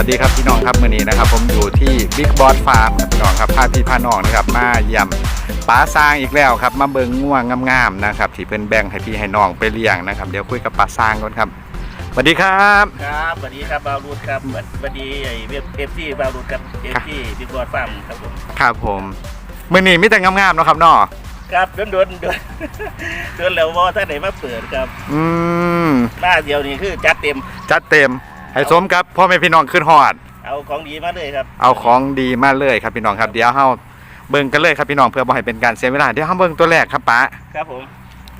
สวัสดีครับพี่น้องครับมื่อนี้นะครับ ผมอยู่ที่ Big b o s Farm ครับพี่น้องครับพาพี่พาน้องนะครับมาย่ำป้าซางอีกแล้วครับ มาเบิงง่วงงามๆนะครับที่เพิ่นแบ่งให้พี่ให้น้องไปเลี้ยงนะครับเดี๋ยวคุยกับป้าซางก่อนครับสวัสดีครับ ครับสวัสดีครับบาวรูดครับสวัสดีไอ้เว็บเอฟซีบาวรูดครับเอฟซีบิ๊กบอดฟาร์มครับผมครับผมมื่อนี้มีแต่งามๆเนาะครับเนาะครับโดนโดนโดนโดนแล้วว่าถ้าไหนมาเปิดครับ อืมหน้าเดียวนี่คือจัดเต็มจัดเต็ม ให้สมกับพ่อแม่พี่น้องขึ้นฮอด เอาของดีมาเลยครับ เอาของดีมาเลยครับพี่น้องครับเดี๋ยวเฮาเบิ่งกันเลยครับพี่น้องเพื่อบ่ให้เป็นการเสียเวลาเดี๋ยวเฮาเบิ่งตัวแรกครับป้าครับผม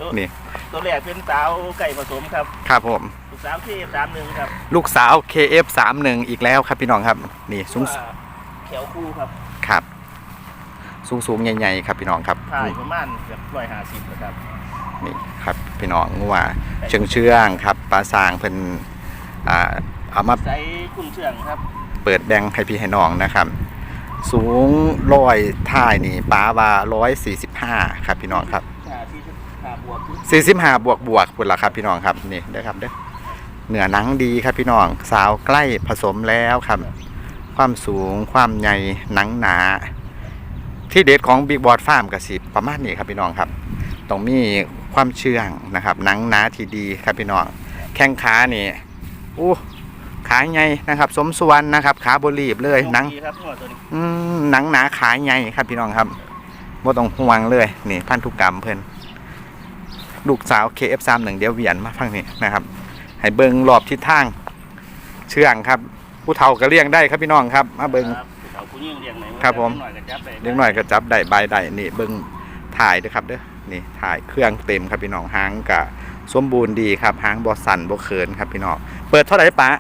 ตัวนี่ตัวแรกเป็นสาวไก่ผสมครับครับผมลูกสาวที่สามหนึ่งครับลูกสาว KF31 อีกแล้วครับพี่น้องครับนี่สูงว่าแขวคู่ครับครับ สูงสูงๆใหญ่ๆครับพี่น้องครับถ่ายประมาณเกือบร้อยห้าสิบนะครับนี่ครับพี่น้องงัวเชื่องเชื่องๆครับปลาสร้างเพิ่นอ่า เอามาใช้คุณเชื่องครับ เปิดแบ่งให้พี่ให้น้องนะครับ สูงร้อยท่ายนี่ป้าว่าร้อยสี่สิบห้าครับพี่น้องครับหาที่หาบวกคือสี่สิบห้าบวกบวกพุ่นละครับพี่น้องครับนี่เด้อครับเด้อเนื้อหนังดีครับพี่น้อง สาวใกล้ผสมแล้วครับ ความสูงความใหญ่หนังหนา ที่เด็ดของบิ๊กบอ f ฟาร์มกสิประมาณนี้ครับพี่น้องครับต้องมีความเชื่องนะครับหนังหนาที่ดีครับพี่น้อง แข้งขานี่อู้ ขาใหญ่นะครับสมส่วนนะครับ ขาบรีบเลยหนังดีครับหัวตัวนี้อืมหนังหนาขาใหญ่ครับพี่น้องครับว่าต้องห่วงเลยนี่พันธุกรรมเพิ่นลูกสาว KF31 เดี๋ยวเวียนมาฟังนี่นะครับ ให้เบิงรอบทิศทาง เชื่องครับ ผู้เฒ่าก็เลี้ยงได้ครับพี่น้องครับ มาเบิง ครับเอาผู้ยิ่งเรียงไหนครับผมหน่อยก็จับไปเล็กน้อยก็จับได้ใบได้นี่เบิงถ่ายเด้อครับเด้อนี่ถ่ายเครื่องเต็มครับพี่น้องหางกะสมบูรณ์ดีครับหางบอสันบอเขินครับพี่น้องเปิดเท่าไหร่ปะ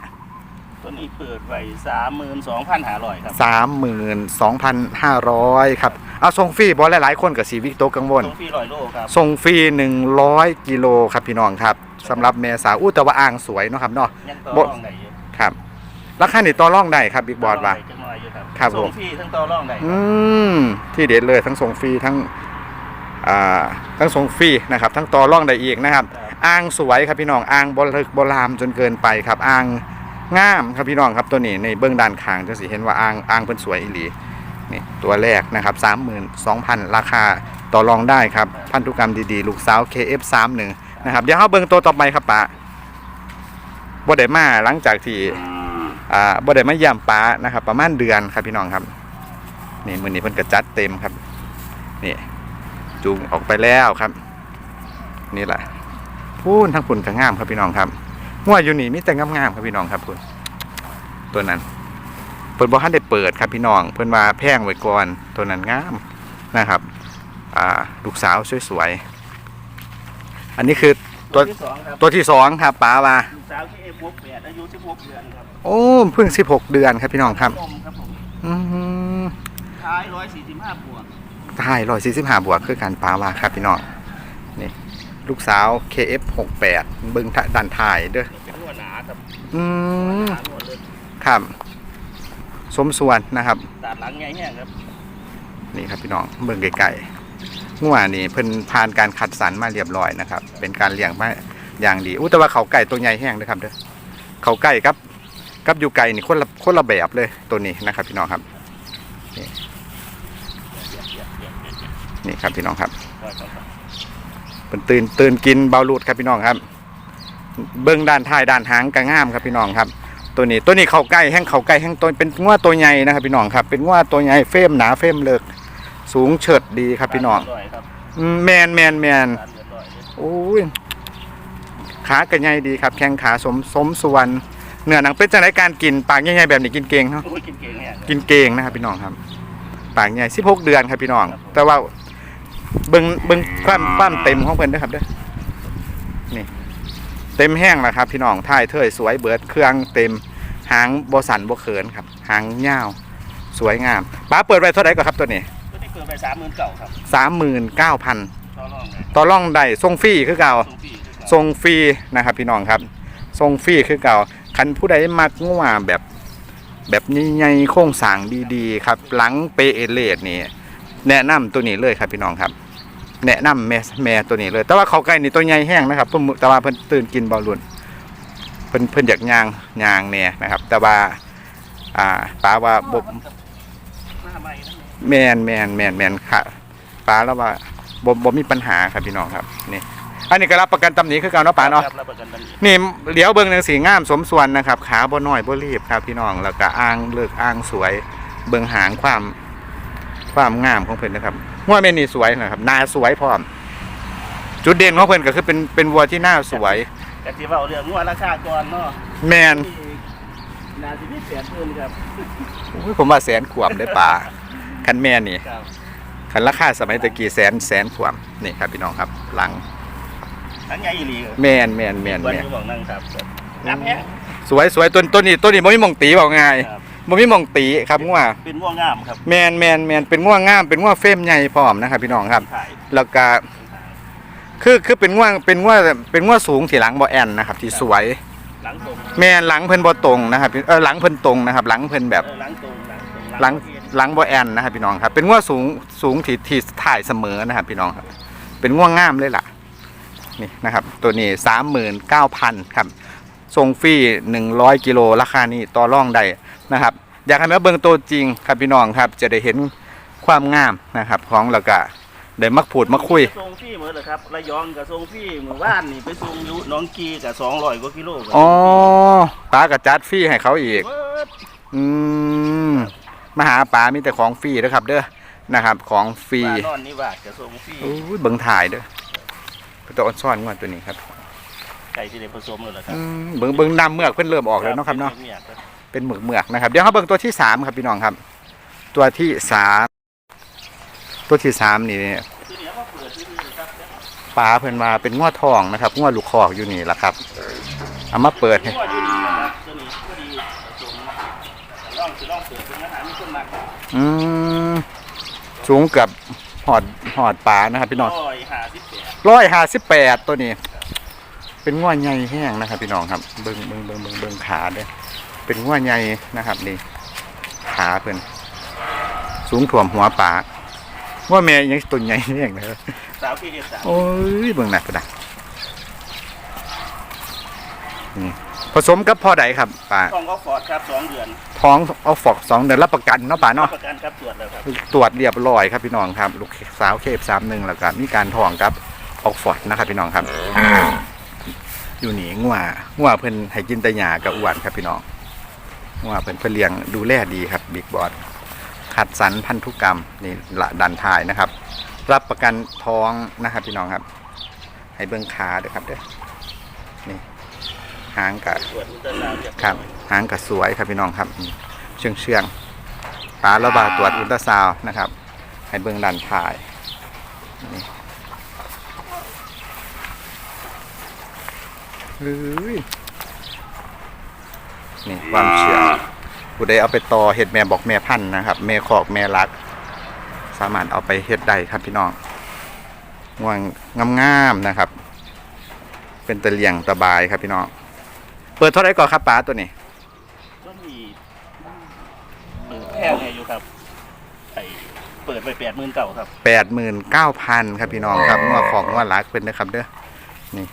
ตัวนี้เปิดไว้สามหมื่นสองพันห้าร้อยครับสามหมื่นสองพันห้าร้อยครับเอาส่งฟรีบอลหลายๆคนกับสีวิกโตกังวลตรงฟรีร้อยโลครับส่งฟรี100กิโลครับพี่น้องครับสำหรับแม่สาวอู้แต่ว่าอ่างสวยเนาะครับเนาะยังต่อบ่รองได้อยู่ครับราคานี่ต่อรองได้ครับบิ๊กบอสว่าต่รองได้จังหน่อยอยู่ครับครับผม ส่งฟรีทั้งต่อรองได้อืมที่เด็ดเลยทั้งส่งฟรีทั้งอ่าทั้งส่งฟรีนะครับ ทั้งต่อรองได้อีกนะครับอ่างสวยครับพี่น้องอ่างบลึกบลามจนเกินไปครับอ่าง งามครับพี่น้องครับตัวนี้ในเบื้องด้านข้างจะสิเห็นว่าอ่างอ่างเป็นสวยอีหลีนี่ตัวแรกนะครับ32,000ราคาต่อรองได้ครับ พันธุกรรมดีๆ ลูกสาว KF31 นะครับ เดี๋ยวเราเบิ่งตัวต่อไปครับป้าบ่ได้มาหลังจากที่อ่าบ่ได้มาเยี่ยมป้านะครับ ประมาณเดือนครับพี่น้องครับ นี่มือนี้เพิ่นก็จัดเต็มครับ นี่จูงออกไปแล้วครับ นี่แหละพูนทั้งพุ่นก็งามครับพี่น้องครับ หัวอยู่นี่มีแต่งามๆครับพี่น้องครับพุ่นตัวนั้นเพิ่นบ่ทันได้เปิดครับพี่น้อง เพิ่นว่าแพงไว้ก่อนตัวนั้นงามนะครับ อ่าลูกสาวสวยๆอันนี้คือตัวที่สองครับตัวที่สองครับป๋าว่าลูกสาวที่เอฟบแปดอายุสิบหกเดือนครับโอ้เพิ่ง16เดือนครับพี่น้องครับนมครับผมอืมท้ายร้อยสี่สิบห้าบวกใช่ร้อยสี่สิบห้าบวกคือการป๋าว่าครับพี่น้องนี่ ลูกสาว KF68 เบิ่งด้านท้ายเด้อเป็นหัวหนาครับอืมหนาหัวเลยครับสมส่วนนะครับตัดหลังใหญ่แห้งครับ นี่ครับพี่น้องเบิ่งไก่ๆงัวนี่เพิ่นผ่านการคัดสรรมาเรียบร้อยนะครับ เป็นการเลี้ยงมาอย่างดีอู้แต่ว่าเขาไก่ตัวใหญ่แห้งเด้อครับเด้อเขาไก่กับกับอยู่ไก่นี่คนละคนละแบบเลยตัวนี้นะครับ พี่น้องครับนี่นี่ครับพี่น้องครับ เป็นตื่นตื่นกินเบาลูดครับพี่น้องครับ เบื้องด้านท้ายด้านหางกระง่ามครับพี่น้องครับ ตัวนี้ตัวนี้เขาใกล้แห้งเขาใกล้แห้งตัวเป็นง้วตัวใหญ่นะครับพี่น้องครับ เป็นง้วตัวใหญ่เฟ้มหนาเฟ้มเลิกสูงเฉิดดีครับพี่น้องร่อยครับอืมแมนแมนแมนตัดเรียบร้อยเลยโอ้ยขากระใหญ่ดีครับแข้งขาสมสมส่วนเนื้อหนังเป็นจังไรการกินปากใหญ่ๆแบบนี้กินเก่งเนาะโอ้ยกินเก่งแห้งครับกินเก่งนะครับพี่น้องครับ ปากใหญ่16เดือนครับพี่น้อง แต่ว่า เบิ่งเบิ่งความความเต็มของเพิ่นเด้วยครับเด้อนี่ เต็มแห้งแล้วครับ พี่น้องท้ายเทยสวยเบิดเครื่องเต็มหางบ่สันบ่เขินครับ หางยาว สวยงามป้าเปิดไว้เท่าไหร่ก็ครับตัวนี้ตัวนี้เกินไปสามหมื่นเก่าครับ39,000ต่อรองเลยต่อร่องได้ส่งฟรีคือเก่า ส่งฟรีคือเก่าส่งฟรีนะครับ พี่น้องครับส่งฟรีคือเก่าคันผู้ใดมักงัวแบบ แบบใหญ่ๆโครงสร้างดีๆ ครับ หลังเปเอเลดนี่ แนะนำตัวนี้เลยครับพี่น้องครับ แนะนำแม่แม่ตัวนี้เลย แต่ว่าเขาไก่นี่ตัวใหญ่แห้งนะครับเพิ่นแต่ว่าเพิ่นตื่นกินบอลลุนเพิ่นเพิ่นอยากย่างย่างเนี่ยนะครับ แต่ว่า อ่าป้าว่าบ่หน้าใหม่นั่นเองแมนแมนแมนแมนค่ะป้าแล้วว่าบ่บ่มีปัญหาครับพี่น้องครับนี่อันนี้ก็รับประกันตำหนิคือเก่าเนาะป้าเนาะครับรับประกันตำหนินี่เหลียวเบิ่งจังสีงามสมส่วนนะครับ ขาบ่น้อยบ่รีบครับพี่น้องแล้วก็อ่างเลิกอ่างสวย เบิ่งหางความ ความงามของเพิ่นนะครับวัวแม่นี่สวยนะครับหน้าสวยพร้อม จุดเด่นของเพิ่นก็คือเป็นเป็นวัวที่หน้าสวยกะทิว่าเรื่องงวดราคาก่อนเนาะแมนนาสิมีแสนเพิ่มครับอุ้ยผมว่าแสนขวบได้ป่าคันแม่นี่ครับคันราคาสมัยตะกี้แสนแสนขวบนี่ครับพี่น้องครับ หลังทั้งใหญ่อีหลีครับแมนแมนแมนวันแมนนี้บอกนั่งครับน้ำแห้งสวยสวยตัวตัวนี้ตัวนี้บ่มีหมองตีบอกง่ายครั บบ่มีหมองตีครับงัวเป็นม่วงงามครับแมนแมนแมนเป็นง่วงงามเป็นง่วเฟรมใหญ่พร้อมนะครับพี่น้องครับถ่ายแล้วก็คือคือเป็นง่วงเป็นง่วงเป็นง่วงสูงที่หลังบ่แอนนะครับที่สวย หลังตรงแมนหลังเพิ่นบ่ตรงนะครับเออหลังเพิ่นตรงนะครับ หลังเพิ่นแบบ เออหลังตรงหลังตรงหลังหลังบ่แอนนะครับพี่น้องครับ เป็นง่วงสูงสูงที่ที่ถ่ายเสมอนะครับพี่น้องครับ เป็นง่วงงามเลยล่ะ นี่นะครับ ตัวนี้39,000ครับส่งฟรี100กิโลราคานี้ต่อรองได้ นะครับ อยากให้มาเบิ่งตัวจริงครับพี่น้องครับ จะได้เห็นความงามนะครับของแล้วก็ได้มักพูดมาคุยทรงพี่เหมือนเลยครับระยองกับทรงพี่หมู่บ้านนี่ไปทรงอยุน้องกีกับสองร้อยกว่ากิโลครับอ๋อปลากระจัดฟรีให้เขาอีกเบิดอืมมาหาปลามีแต่ของฟรีนะครับ เด้อนะครับ ของฟรีบ้านนอนนี่ว่ากับทรงพี่โอ้ยเบิ่งถ่ายเด้อเป็นตัวอ่อนซ่อนงวดตัวนี้ครับไก่ที่ได้ผสมเลยเหรอครับอืมเบิ่งเบิ่งน้ำเมือกเพิ่นเริ่มออกแล้วเนาะครับเนาะป็ยครับ เป็นหมึกเมือกนะครับ เดี๋ยวเขาเบิ่งตัวที่สามครับพี่น้องครับ ตัวที่สามตัวที่สามนี่คือเดี๋ยวมาเปิดที่นี่ครับปลาเพิ่นมาเป็นงวดทองนะครับงวดลูกคอกอยู่นี่แหละครับเอามาเปิดให้ก็อยู่ดีนะครับตัวนี้ก็ดีผสมลองสิลองเปิดเป็นอาหารมีคนมากอืมสูงเกับหอดหอดปลานะครับพี่น้องร้อยห้าสิบแปดร้อยห้าสิบแปดตัวนี้ เป็นง่วใหญ่แห้งนะครับ พี่น้องครับ เบิ้งเบิ้งเบิ้งเบิ้งเบิ้งขาเด้อ เป็นง่วใหญ่นะครับนี่ขาเพิ่นสูงถ่วมหัวปลาว่าแม่ยังตัวใหญ่แห้งนะครับสาวที่เอสามโอ้ยเบิ้งหนักกระดักนี่ผสมกับพ่อใดครับป่าต้องก็ฟอร์ดครับสองเดือนท้องเอาฟอกสองเดือนรับประกันเนาะป่าเนาะประกันครับตรวจแล้วครับตรวจเรียบร้อยครับพี่น้องครับ ลูกสาวเคฟสามหนึ่งแล้วก็มีการทองครับออกฟอร์ดนะครับพี่น้องครับ อยู่นี่งัวงัวเพิ่นให้กินแต่หญ้ากับอ้วนครับพี่น้อง งัวเพิ่นเพิ่นเลี้ยงดูแลดีครับบิ๊กบอสขัดสันพันธุกรรมนี่ละดันทายนะครับ รับประกันท้องนะครับพี่น้องครับ ให้เบื้องขาเด้อครับเด้อนี่หางกับตรวจอุลตราซาวด์เรียครับหางกับสวยครับพี่น้องครับ เชื่องเชื่องตาระบาตรวจอุลตราซาวนะครับ ให้เบื้องดันทายนี่เฮ้ย นี่ความเชื่อผู้ใดเอาไปต่อเห็ดแม่บอกแม่พันธุ์นะครับ แม่ขอกแม่รัก สามารถเอาไปเฮ็ดได้ครับพี่น้องง่วงงามๆนะครับ เป็นตะเลียงตะบายครับพี่น้องเปิดเท่าไหรก่อนครับป้าตัวนี้ก็มีเปิดแพงไงอยู่ครับไอเปิดไปแปดหมื่นเก่าครับแปดหมื่นเก้าพันครับพี่น้องครับงัวของงัวรักเป็นนะครับเด้อนี่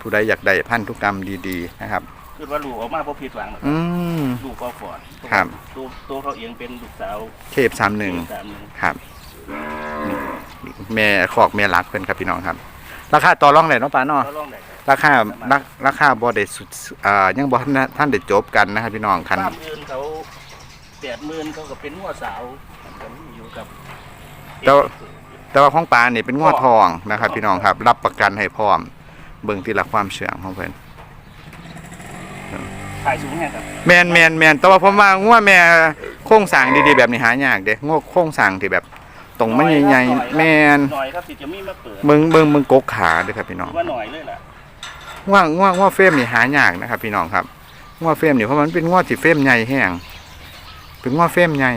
ผู้ใดอยากได้พันธุกรรมดี ๆ นะครับ คือว่าลูกออกมาพอผิดหวังนะครัอืบมลูกก็ฟอร์ดครับ ตัวตัวเขาเองเป็นลูกสาวเคฟสามหนึ่ง สามหนึ่งครับนี่แม่ขอกแม่รักเป็นครับพี่น้องครับ ราคาต่อรองไหนเนาะป้าเนาะก็ลองได้ครับราคาราราคาบ่ได้สุดอ่ายังบ่ทันท่านได้จบกันนะครับพี่น้องคัน บ้านอื่นเขาแปดหมื่นเขาก็เป็นหัวสาวก็มีอยู่กับแต่ว่า แต่ว่าของปลานี่เป็นงัวทองนะครับ พี่น้องครับ รับประกันให้พร้อม เบิ่งที่ละความเชื่องของเพิ่น ถ่ายสูงแห้งครับแมนแมนแมนแต่ว่าผมว่างัวแม่โครงสร้างดีๆแบบนี้หายากเด้งัวโครงสร้างที่แบบตรงมันใหญ่ๆแมนหน่อยครับสิจะมีมาเปิดเบิ่งเบิ่งเบิ่งกกขาเด้อครับพี่น้องว่าหน่อยเลยล่ะง่วงง่วงง่วงเฟรมนี่หายากนะครับ พี่น้องครับง่วงเฟรมนี่เพราะมันเป็นง่วงที่เฟรมใหญ่แห้งเป็นง่วงเฟรมใหญ่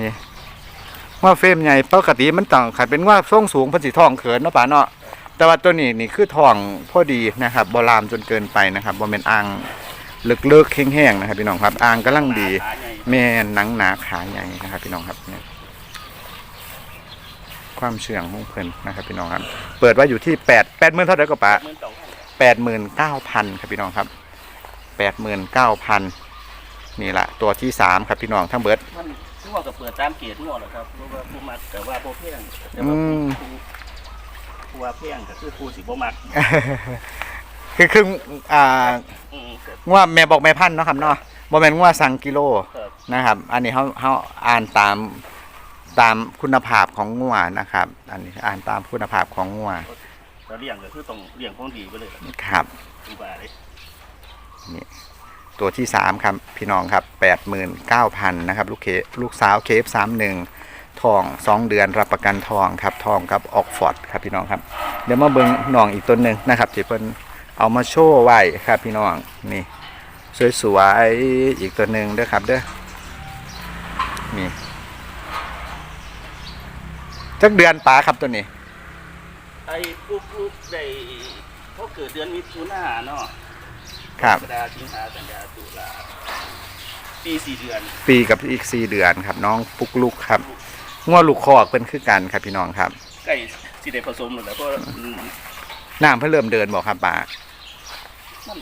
ง่วงเฟรมใหญ่ปกติมันต้องขัดเป็นง่วงทรงสูงเพันสีทองเขินเนาะป่าเนาะแต่ว่าตัวนี้นี่คือทองพอดีนะครับบรามจนเกินไปนะครับบ่แม่นอ่าง เลิกๆแห้งๆนะครับพี่น้องครับอ่างกำลังดีขาใหญ่แม่หนังหนาขาใหญ่นะครับ พี่น้องครับเนี่ยความเชื่องของเพิ่นนะครับ พี่น้องครับ เปิดไว้อยู่ที่แปดแปดหมื่นเท่าไหร่ก็ปะหมื่นเก่าพันแปดหมื่นเก้าพันครับพี่น้องครับแปดหมื่นเก้าพันนี่ละตัวที่สามครับพี่น้องทั้งเบิดมันทั่วกับเปิดตามเกียรติงอแหละครับเพราะว่าผู้มักแต่ว่าโบเพียงแต่อืว่าผู้มผู้ผู้ว่าเพียงก็คือผู้สิบ่มัก คือคืออ่าอืมครับว่าแม่บอกแม่พันธุ์เนาะครับเนาะบ่แม่นว่าสั่งกิโลครับ นะครับ อันนี้เขาเขาอ่านตามตามคุณภาพของงัวนะครับ อันนี้อ่านตามคุณภาพของงัวเราเลี้ยงก็คือต้องเลี้ยงของดีไปเลยครับครับผู้ว่าเลยตัวที่สามครับ พี่น้องครับแปดหมื่นเก้าพันนะครับ ลูกเคลูกสาวเคฟสามหนึ่งทองสองเดือนรับประกันทองครับทองครับออกฟอร์ดครับพี่น้องครับ เดี๋ยวมาเบิ้งน้องอีกตัวหนึ่งนะครับที่เพิ่น เอามาโชว์ไว้ครับพี่น้องนี่สวยๆอีกตัวหนึ่งเด้อครับเด้อนี่จักเดือนป๋าครับตัวนี้ไอ้ผู้ผู้ได้เขาเกิดเดือนมิถุนาเนาะครับกรกฎาสิงหากันยาตุลาปีสี่เดือน ปีกับอีกสี่เดือนครับ น้องปุกลุกครับงัวลูกคอกเพิ่นคือกันครับพี่น้องครับใกล้สิได้ผสมแล้วแหละเพราะอืมน้ำเพิ่นเริ่มเดินบอกครับป๋า มัน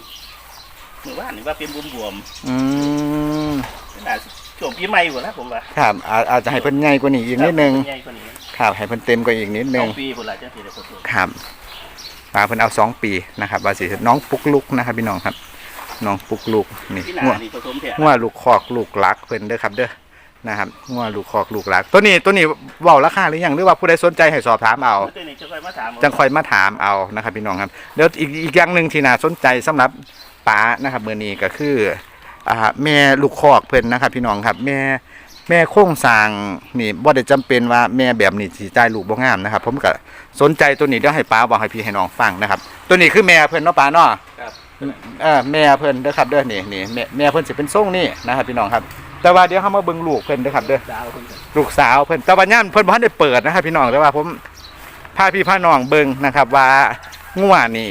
หรือว่านี่ว่าเป็นบวมอืมๆน่าสิช่วงปีใหม่หมดแล้วผมว่าครับอาอาจจะให้เพิ่นใหญ่กว่านี้อีกนิดนึงใหญ่กว่านี้ครับให้เพิ่นเต็มกว่าอีกนิดสนึองงปีพุ่นละจังสิได้ผสมครับป๋าเพิ่นเอาสองปีนะครับว่าสิน้องปุกลุกนะครับพี่น้องครับ น้องปุกลุกนี่ที่หนางัวนี่ผสมแท้งัวลูกคอกลูกหลักเพิ่นเด้อครับเด้อ นะครับงัวลูกคอกลูกหลัก ตัวนี้ตัวนี้เว้าราคาหรือยังหรือว่าผู้ใดสนใจให้สอบถามเอาตัวนี้จะค่อยมาถามเอาจังคอยมาถามเอานะครับพี่น้องครับเดี๋ยวอีกอีกอย่างหนึ่งที่น่าสนใจสำหรับป๋านะครับมือนี้ก็คืออ่าแม่ลูกคอกเพิ่นนะครับ พี่น้องครับแม่แม่โค้งสร้างนี่บ่ได้จำเป็นว่าแม่แบบนี้สิจ่ายลูกบ่งามนะครับ ผมก็สนใจตัวนี้เดี๋ยวให้ป๋าบอกให้พี่ให้น้องฟังนะครับ ตัวนี้คือแม่เพิ่นเนาะป๋าเนาะครับเออแม่เพิ่นเด้อครับเด้อนี่นี่แม่แม่เพิ่นสิเป็นทรงนี่นะครับพี่น้องครับ แต่ว่าเดี๋ยวเฮามาเบิ่งลูกเพิ่นเด้อครับเด้อดาวเพิ่นก็ลูกสาวเพิ่นแต่ว่าย่านเพิ่นบ่ทันได้เปิดนะครับพี่น้องแต่ว่าผมพาพี่พาน้องเบิ่งนะครับว่างัวนี่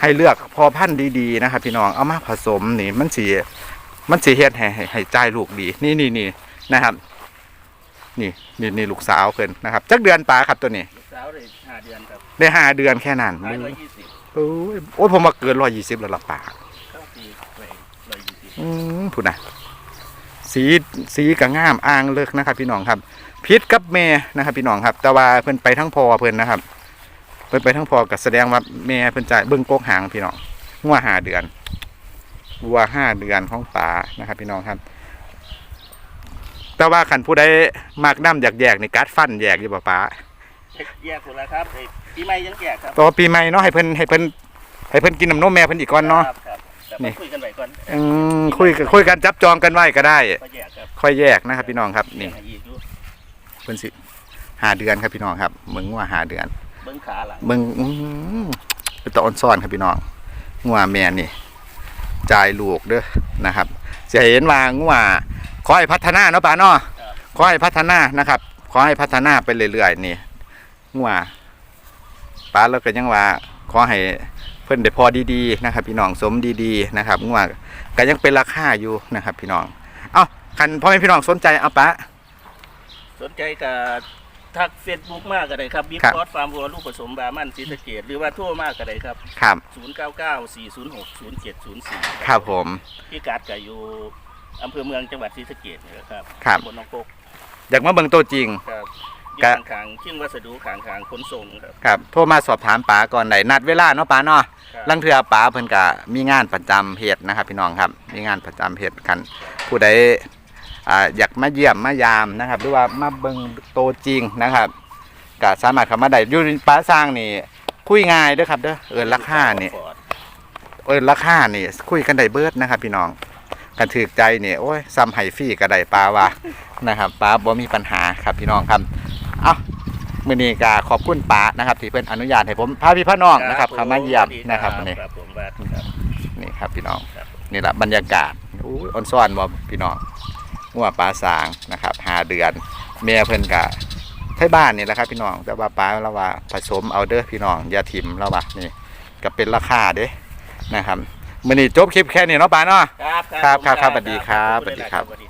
ให้เลือกพอพันธุ์ดีๆนะครับพี่น้องเอามาผสมนี่มันสิมันสิเฮ็ดให้ให้ให้จ่ายลูกดี นี่นี่นี่นะครับ นี่นี่นี่ลูกสาวเพิ่นนะครับจักเดือนปลาครับตัวนี้ลูกสาวได้ห้าเดือนครับได้ห้าเดือนแค่นั้น ขายร้อยยี่สิบ โอ้ยโอ้ยผมมาเกิน120แล้วล่ะปลาเข้าปีไปร้อยยี่สิบอืมพูดนะสีสีก็งามอ่างเลิกนะครับ พี่น้องครับพิษกับแม่นะครับ พี่น้องครับ แต่ว่าเพิ่นไปทั้งพอเพิ่นนะครับ เพิ่นไปทั้งพอก็แสดงว่าแม่เพิ่นจ่ายเบิ่งโกกหางพี่น้องงัวห้าเดือนวัวห้าเดือนของป่านะครับ พี่น้องครับ แต่ว่าขันผู้ใดมากน้ำอยากแยกนี่กัดฟันแยกอยู่ป่ะป้า แยกคนละครับไอ้ปีใหม่ยังแยกครับต่อปีใหม่เนาะให้เพิ่นให้เพิ่นให้เพิ่นกินน้ำนมแม่เพิ่นอีกก่อนเนาะ ครับครับแต่นี่ มาคุยกันไว้ก่อนอืมคุยกันคุยกันจับจองกันไว้ก็ได้ ก็แยกครับค่อยแยกนะครับพี่น้องครับนี่ให้อีกอยู่เพิ่นสิหาเดือนครับพี่น้องครับมึงว่าหาเดือนเบิ้งขาหลังมึงอื้อหือเป็นตะออนซ่อนครับพี่น้องงัวแม่นี่จ่ายลูกเด้อนะครับจะเห็นว่างัวขอให้พัฒนาเนาะป่าเนาะครับขอให้พัฒนานะครับขอให้พัฒนาไปเรื่อยๆนี่ งัวป้าแล้วก็ยังว่าขอให้เพิ่นได้พอดีๆนะครับ พี่น้องสมดีๆนะครับงัวก็ยังเป็นราคาอยู่นะครับ พี่น้อง เอ้าคันพ่อแม่พี่น้องสนใจเอาปะสนใจกับทักเฟซบุ๊กมากก็ได้ครับบิ๊กครับคอสฟาร์มวัวลูกผสมบามันศรีสะเกดหรือว่าโทั่วมากก็ได้ครับครับ0 9 9 4 0 6 0 7 0 4ครับผมพี่การ์ดก็อยู่อำเภอเมืองจังหวัดศรีสะเกดนี่แหละครับครับบนหนองกกอยากมาเบิ่งตัวจริงครับ อยู่กะ ข้างๆชิ่งวัสดุข้างๆขนส่งครับ ครับโทรมาสอบถามป๋าก่อนได้นัดเวลาเนาะป๋าเนาะครับ ลังเทือป๋าเพิ่นก็มีงานประจำเฮ็ดนะครับ พี่น้องครับมีงานประจำเฮ็ดกัน ผู้ใดอ่าอยากมาเยี่ยมมายามนะครับ หรือว่ามาเบิ่งโตวจริงนะครับก็สามารถเข้ามาได้อยู่ป๋าสร้างนี่คุยง่ายเด้อครับเด้อเอิ้นราคานี่ฟอร์ดเอิ้นราคานี่คุยกันได้เบิดนะครับ พี่น้องกันถือใจนี่โอ้ยซ้ำให้ฟรีก็ได้ปลาว่า นะครับปลาบ่มีปัญหาครับพี่น้องครับ เอ้ามื้อนี้ก็ขอบคุณปานะครับ ที่เพิ่นอนุญาตให้ผมพาพี่พาน้องนะครับเข้ามาเยี่ยมนะครับวันนี้ครับผมบัดครับนี่ครับพี่น้องครับนี่แหละบรรยากาศอู้ยออนซ่อนบ่พี่น้องงัวปลาสางนะครับหาเดือนเมียเพิ่นกะไทบ้านนี่แหละครับ พี่น้องแต่ว่าปลาเราว่าผสมเอาเด้อพี่น้องอย่าถิ่มเราว่านี่ก็เป็นราคาเด้นะครับมื้อนี้จบคลิปแค่นี้เนาะปลาเนาะครับครับครับครับผมสวัสดีครับขอณหลายสวัสดีครับสวัสดีครับ